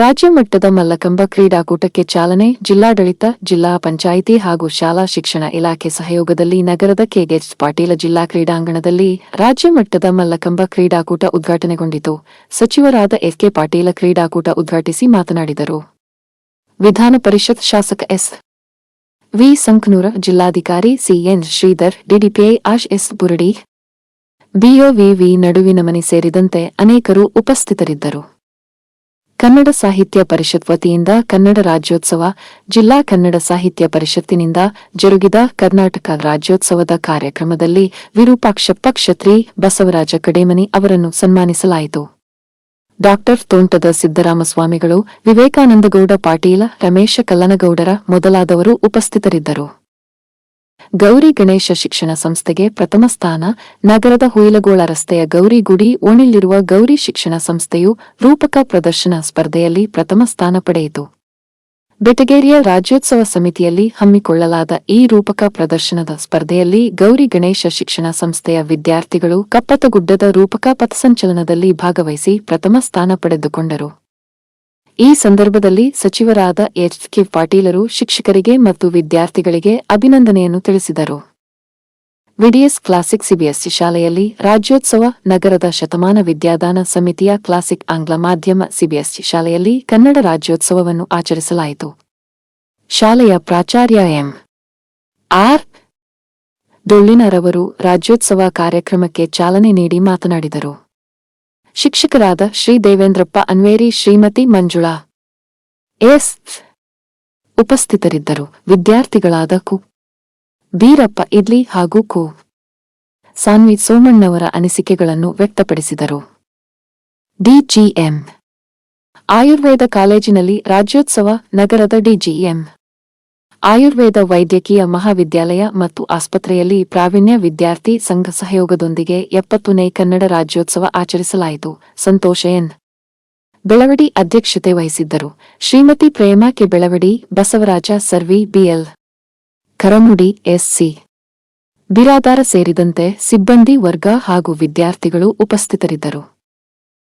ರಾಜ್ಯ ಮಟ್ಟದ ಮಲ್ಲಕಂಬ ಕ್ರೀಡಾಕೂಟಕ್ಕೆ ಚಾಲನೆ ಜಿಲ್ಲಾಡಳಿತ, ಜಿಲ್ಲಾ ಪಂಚಾಯಿತಿ ಹಾಗೂ ಶಾಲಾ ಶಿಕ್ಷಣ ಇಲಾಖೆ ಸಹಯೋಗದಲ್ಲಿ ನಗರದ ಕೆಗೆಚ್ ಪಾಟೀಲ ಜಿಲ್ಲಾ ಕ್ರೀಡಾಂಗಣದಲ್ಲಿ ರಾಜ್ಯ ಮಟ್ಟದ ಮಲ್ಲಕಂಬ ಕ್ರೀಡಾಕೂಟ ಉದ್ಘಾಟನೆಗೊಂಡಿತು. ಸಚಿವರಾದ ಎಸ್ಕೆ ಪಾಟೀಲ ಕ್ರೀಡಾಕೂಟ ಉದ್ಘಾಟಿಸಿ ಮಾತನಾಡಿದರು. ವಿಧಾನ ಪರಿಷತ್ ಶಾಸಕ ಎಸ್. ವಿ. ಸಂಕನೂರ, ಜಿಲ್ಲಾಧಿಕಾರಿ ಸಿಎನ್ ಶ್ರೀಧರ್ ಡಿಡಿಪಿಐ ಆಶ್. ಎಸ್. ಬುರಡಿ ಬಿಒವಿವಿ ನಡುವಿನ ಮನೆ ಸೇರಿದಂತೆ ಅನೇಕರು ಉಪಸ್ಥಿತರಿದ್ದರು. ಕನ್ನಡ ಸಾಹಿತ್ಯ ಪರಿಷತ್ ವತಿಯಿಂದ ಕನ್ನಡ ರಾಜ್ಯೋತ್ಸವ, ಜಿಲ್ಲಾ ಕನ್ನಡ ಸಾಹಿತ್ಯ ಪರಿಷತ್ತಿನಿಂದ ಜರುಗಿದ ಕರ್ನಾಟಕ ರಾಜ್ಯೋತ್ಸವದ ಕಾರ್ಯಕ್ರಮದಲ್ಲಿ ವಿರೂಪಾಕ್ಷಪ್ಪ ಕ್ಷತ್ರಿ ಬಸವರಾಜ ಕಡೇಮನಿ ಅವರನ್ನು ಸನ್ಮಾನಿಸಲಾಯಿತು. ಡಾಕ್ಟರ್ ತೋಂಟದ ಸಿದ್ದರಾಮಸ್ವಾಮಿಗಳು, ವಿವೇಕಾನಂದಗೌಡ ಪಾಟೀಲ, ರಮೇಶ ಕಲ್ಲನಗೌಡರ ಮೊದಲಾದವರು ಉಪಸ್ಥಿತರಿದ್ದರು. ಗೌರಿ ಗಣೇಶ ಶಿಕ್ಷಣ ಸಂಸ್ಥೆಗೆ ಪ್ರಥಮ ಸ್ಥಾನ, ನಗರದ ಹುಯಿಲಗೋಳ ರಸ್ತೆಯ ಗೌರಿ ಗುಡಿ, ಓಣಿಲಿರುವ ಗೌರಿ ಶಿಕ್ಷಣ ಸಂಸ್ಥೆಯು ರೂಪಕ ಪ್ರದರ್ಶನ ಸ್ಪರ್ಧೆಯಲ್ಲಿ ಪ್ರಥಮ ಸ್ಥಾನ ಪಡೆಯಿತು. ಬೆಟಗೇರಿಯ ರಾಜ್ಯೋತ್ಸವ ಸಮಿತಿಯಲ್ಲಿ ಹಮ್ಮಿಕೊಳ್ಳಲಾದ ಈ ರೂಪಕ ಪ್ರದರ್ಶನದ ಸ್ಪರ್ಧೆಯಲ್ಲಿ ಗೌರಿ ಗಣೇಶ ಶಿಕ್ಷಣ ಸಂಸ್ಥೆಯ ವಿದ್ಯಾರ್ಥಿಗಳು ಕಪ್ಪತಗುಡ್ಡದ ರೂಪಕ ಪಥಸಂಚಲನದಲ್ಲಿ ಭಾಗವಹಿಸಿ ಪ್ರಥಮ ಸ್ಥಾನ ಪಡೆದುಕೊಂಡರು. ಈ ಸಂದರ್ಭದಲ್ಲಿ ಸಚಿವರಾದ ಎಚ್ ಕೆ ಪಾಟೀಲರು ಶಿಕ್ಷಕರಿಗೆ ಮತ್ತು ವಿದ್ಯಾರ್ಥಿಗಳಿಗೆ ಅಭಿನಂದನೆಯನ್ನು ತಿಳಿಸಿದರು. ವಿಡಿಎಸ್ ಕ್ಲಾಸಿಕ್ ಸಿಬಿಎಸ್ಸಿ ಶಾಲೆಯಲ್ಲಿ ರಾಜ್ಯೋತ್ಸವ ನಗರದ ಶತಮಾನ ವಿದ್ಯಾದಾನ ಸಮಿತಿಯ ಕ್ಲಾಸಿಕ್ ಆಂಗ್ಲ ಮಾಧ್ಯಮ ಸಿಬಿಎಸ್ಸಿ ಶಾಲೆಯಲ್ಲಿ ಕನ್ನಡ ರಾಜ್ಯೋತ್ಸವವನ್ನು ಆಚರಿಸಲಾಯಿತು. ಶಾಲೆಯ ಪ್ರಾಚಾರ್ಯ ಎಂ. ಆರ್. ಡೊಳ್ಳಿನರವರು ರಾಜ್ಯೋತ್ಸವ ಕಾರ್ಯಕ್ರಮಕ್ಕೆ ಚಾಲನೆ ನೀಡಿ ಮಾತನಾಡಿದರು. ಶಿಕ್ಷಕರಾದ ಶ್ರೀ ದೇವೇಂದ್ರಪ್ಪ ಅನ್ವೇರಿ, ಶ್ರೀಮತಿ ಮಂಜುಳಾ. ಎಸ್. ಉಪಸ್ಥಿತರಿದ್ದರು. ವಿದ್ಯಾರ್ಥಿಗಳಾದ ಕು. ಬೀರಪ್ಪ ಇಡ್ಲಿ ಹಾಗೂ ಕು. ಸಾನ್ವಿ ಸೋಮಣ್ಣವರ ಅನಿಸಿಕೆಗಳನ್ನು ವ್ಯಕ್ತಪಡಿಸಿದರು. ಡಿಜಿಎಂ. ಆಯುರ್ವೇದ ಕಾಲೇಜಿನಲ್ಲಿ ರಾಜ್ಯೋತ್ಸವ ನಗರದ ಡಿಜಿಎಂ. ಆಯುರ್ವೇದ ವೈದ್ಯಕೀಯ ಮಹಾವಿದ್ಯಾಲಯ ಮತ್ತು ಆಸ್ಪತ್ರೆಯಲ್ಲಿ ಪ್ರಾವೀಣ್ಯ ವಿದ್ಯಾರ್ಥಿ ಸಂಘ ಸಹಯೋಗದೊಂದಿಗೆ ಎಪ್ಪತ್ತನೇ ಕನ್ನಡ ರಾಜ್ಯೋತ್ಸವ ಆಚರಿಸಲಾಯಿತು. ಸಂತೋಷ ಎನ್. ಬೆಳವಡಿ ಅಧ್ಯಕ್ಷತೆ ವಹಿಸಿದ್ದರು. Shrimati Prema K. Belavadi, Basavaraja Sarvi BL Karamudi SC Biradar ಸೇರಿದಂತೆ ಸಿಬ್ಬಂದಿ ವರ್ಗ ಹಾಗೂ ವಿದ್ಯಾರ್ಥಿಗಳು ಉಪಸ್ಥಿತರಿದ್ದರು.